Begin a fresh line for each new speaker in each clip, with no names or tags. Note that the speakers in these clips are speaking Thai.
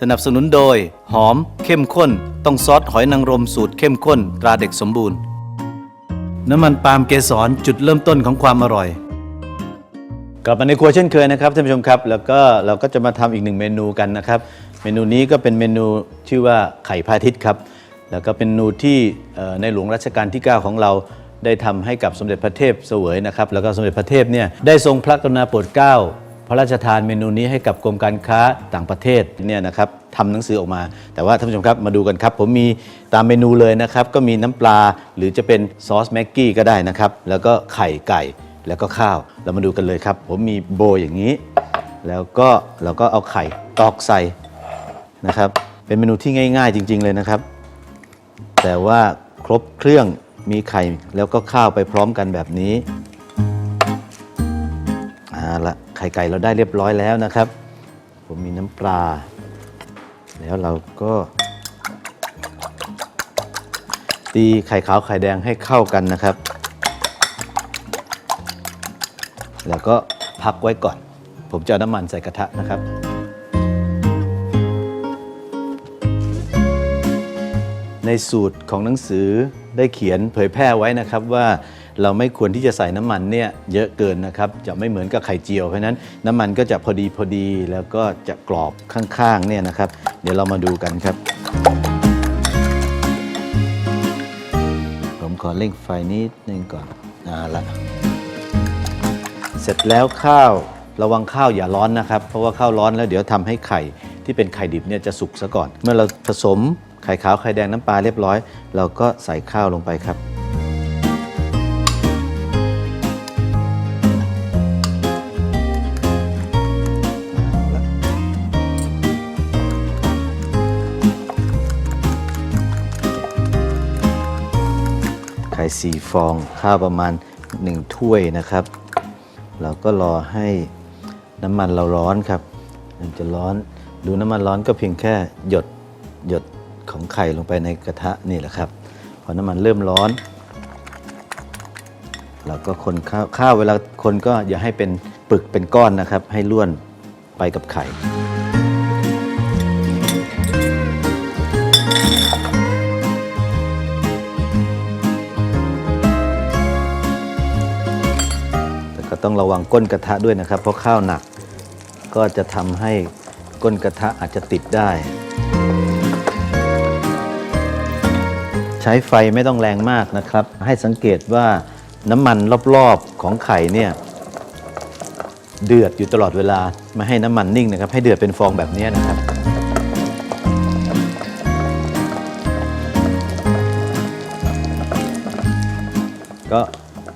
สนับสนุนโดย หอม เข้มข้น ต้องซอสหอยนางรมสูตรเข้มข้น ตราเด็กสมบูรณ์ น้ำมันปาล์มเกสรจุดเริ่มต้นของความอร่อย กลับมาในครัวเช่นเคยนะครับท่านผู้ชมครับ แล้วก็เราก็จะมาทำอีกหนึ่งเมนูกันนะครับ เมนูนี้ก็เป็นเมนูชื่อว่าไข่พระอาทิตย์ครับ แล้วก็เป็นเมนูที่เอ่อในหลวงรัชกาลที่ 9 ของเราได้ทำให้กับสมเด็จพระเทพเสวยนะครับ แล้วก็สมเด็จพระเทพเนี่ยได้ทรงพระกรุณาโปรดเกล้า พระราชทานเมนูนี้ให้กับกรมการค้าต่างประเทศเนี่ยนะครับทำหนังสือออกมา แต่ว่าท่านผู้ชมครับมาดูกันครับ ผมมีตามเมนูเลยนะครับ ก็มีน้ำปลาหรือจะเป็นซอสแม็กกี้ก็ได้นะครับ แล้วก็ไข่ไก่แล้วก็ข้าว เรามาดูกันเลยครับ ผมมีโบอย่างนี้ แล้วก็เราก็เอาไข่ตอกใส่นะครับ เป็นเมนูที่ง่าย ๆ จริง ๆเลยนะครับ แต่ว่าครบเครื่องมีไข่แล้วก็ข้าวไปพร้อมกันแบบนี้ ข่ไก่เราได้เรียบร้อยแล้วนะครับ ผมมีน้ำปลา แล้วเราก็ ตีไข่ขาวไข่แดงให้เข้ากันนะครับ แล้วก็พักไว้ก่อน ผมจะเอาน้ำมันใส่กระทะนะครับในสูตรของหนังสือได้เขียนเผยแพร่ไว้นะครับว่า เราไม่ควรที่จะใส่น้ำมันเนี่ยเยอะเกินนะครับจะไม่เหมือนกับไข่เจียวเพราะนั้นน้ำมันก็จะพอดีพอดีแล้วก็จะกรอบข้างๆเนี่ยนะครับ เดี๋ยวเรามาดูกันครับ ผมขอเร่งไฟนิดนึงก่อนอ่าละเสร็จแล้วข้าวระวังข้าวอย่าร้อนนะครับ เพราะว่าข้าวร้อนแล้วเดี๋ยวทำให้ไข่ที่เป็นไข่ดิบเนี่ยจะสุกซะก่อน เมื่อเราผสมไข่ขาวไข่แดงน้ำปลาเรียบร้อย เราก็ใส่ข้าวลงไปครับ ข่สี่ฟอง ข้าวประมาณ 1 ถ้วยนะครับ เราก็รอให้น้ำมันเราร้อนครับ มันจะร้อน ดูน้ำมันร้อนก็เพียงแค่หยดหยดของไข่ลงไปในกระทะนี่แหละครับ พอน้ำมันเริ่มร้อน เราก็คนข้าวข้าวเวลาคนก็อย่าให้เป็นปึกเป็นก้อนนะครับ ให้ล้วนไปกับไข่ ต้องระวังก้นกระทะด้วยนะครับ เพราะข้าวหนักก็จะทำให้ก้นกระทะอาจจะติดได้ ใช้ไฟไม่ต้องแรงมากนะครับ ให้สังเกตว่าน้ำมันรอบๆของไข่เนี่ยเดือดอยู่ตลอดเวลาไม่ให้น้ำมันนิ่งนะครับ ให้เดือดเป็นฟองแบบนี้นะครับ ก็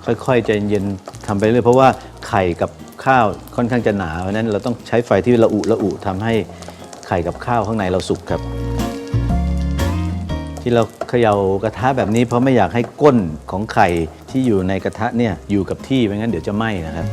ค่อยๆใจเย็น ทำไปเรื่อยเพราะว่าไข่กับข้าวค่อนข้างจะหนาเพราะนั้นเราต้องใช้ไฟที่ระอุระอุทำให้ไข่กับข้าวข้างในเราสุกครับ ที่เราเขย่ากระทะแบบนี้เพราะไม่อยากให้ก้นของไข่ที่อยู่ในกระทะเนี่ยอยู่กับที่ไม่งั้นเดี๋ยวจะไหม้นะครับ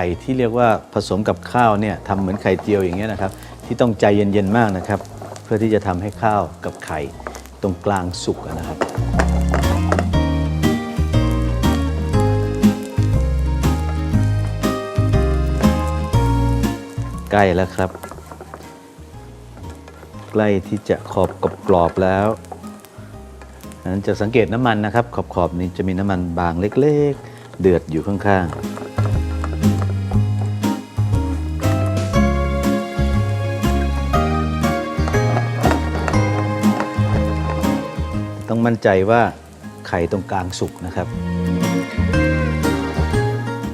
ข่ที่เรียกว่าผสมกับข้าวเนี่ยทำเหมือนไข่เจียวอย่างเงี้ยนะครับที่ต้องใจเย็นๆมากนะครับ เพื่อที่จะทำให้ข้าวกับไข่ตรงกลางสุกนะครับ ใกล้แล้วครับ ใกล้ที่จะขอบกรอบแล้วนั้นจะสังเกตน้ำมันนะครับ ขอบๆนี้จะมีน้ำมันบางเล็ก ๆ เดือดอยู่ข้างๆ มั่นใจว่าไข่ตรงกลางสุกนะครับ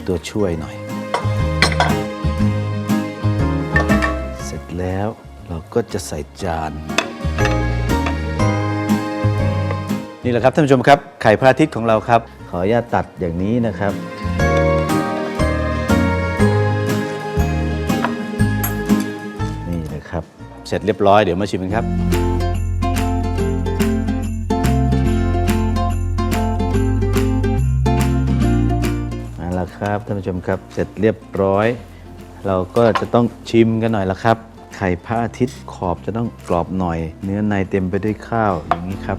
ตัวช่วยหน่อย เสร็จแล้วเราก็จะใส่จาน นี่แหละครับท่านผู้ชมครับ ไข่พระอาทิตย์ของเราครับ ขออนุญาตตัดอย่างนี้นะครับนี่นะครับ เสร็จเรียบร้อยเดี๋ยวมาชิมกันครับ เอาละครับท่านผู้ชมครับเสร็จเรียบร้อย เราก็จะต้องชิมกันหน่อยละครับ ไข่พระอาทิตย์ขอบจะต้องกรอบหน่อย เนื้อในเต็มไปด้วยข้าวอย่างนี้ครับ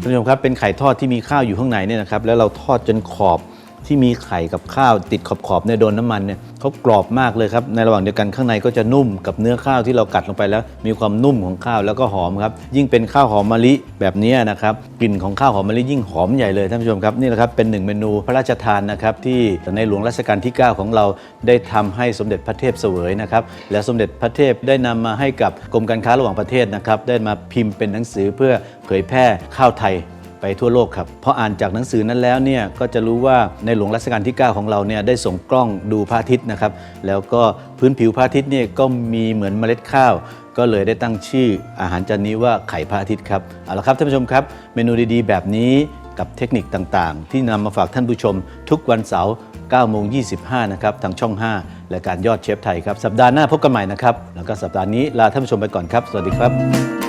ท่านผู้ชมครับเป็นไข่ทอดที่มีข้าวอยู่ข้างในเนี่ยนะครับ แล้วเราทอดจนขอบ ที่มีไข่กับข้าวติดขอบๆเนี่ยโดนน้ำมันเนี่ยเขากรอบมากเลยครับ ในระหว่างเดียวกันข้างในก็จะนุ่มกับเนื้อข้าวที่เรากัดลงไปแล้ว มีความนุ่มของข้าวแล้วก็หอมครับ ยิ่งเป็นข้าวหอมมะลิแบบนี้นะครับกลิ่นของข้าวหอมมะลิยิ่งหอมใหญ่เลยท่านผู้ชมครับนี่แหละครับเป็นหนึ่งเมนูพระราชทานนะครับที่ในหลวงรัชกาลที่ 9 ของเราได้ทำให้สมเด็จพระเทพเสวยนะครับและสมเด็จพระเทพได้นำมาให้กับกรมการค้าระหว่างประเทศนะครับได้มาพิมพ์เป็นหนังสือเพื่อเผยแพร่ข้าวไทย ไปทั่วโลกครับพออ่านจากหนังสือนั้นแล้วเนี่ยก็จะรู้ว่าในหลวงรัชกาลที่ 9 ของเราเนี่ยได้ส่งกล้องดูพระอาทิตย์นะครับแล้วก็พื้นผิวพระอาทิตย์เนี่ยก็มีเหมือนเมล็ดข้าว ก็เลยได้ตั้งชื่ออาหารจานนี้ว่าไข่พระอาทิตย์ครับเอาละครับท่านผู้ชมครับเมนูดีๆ แบบนี้กับเทคนิคต่างๆ ที่นำมาฝากท่านผู้ชม ทุกวันเสาร์9โมง25 นะครับ ทางช่อง 5 และการยอดเชฟไทยครับ สัปดาห์หน้าพบกันใหม่นะครับ แล้วก็สัปดาห์นี้ลาท่านผู้ชมไปก่อนครับ สวัสดีครับ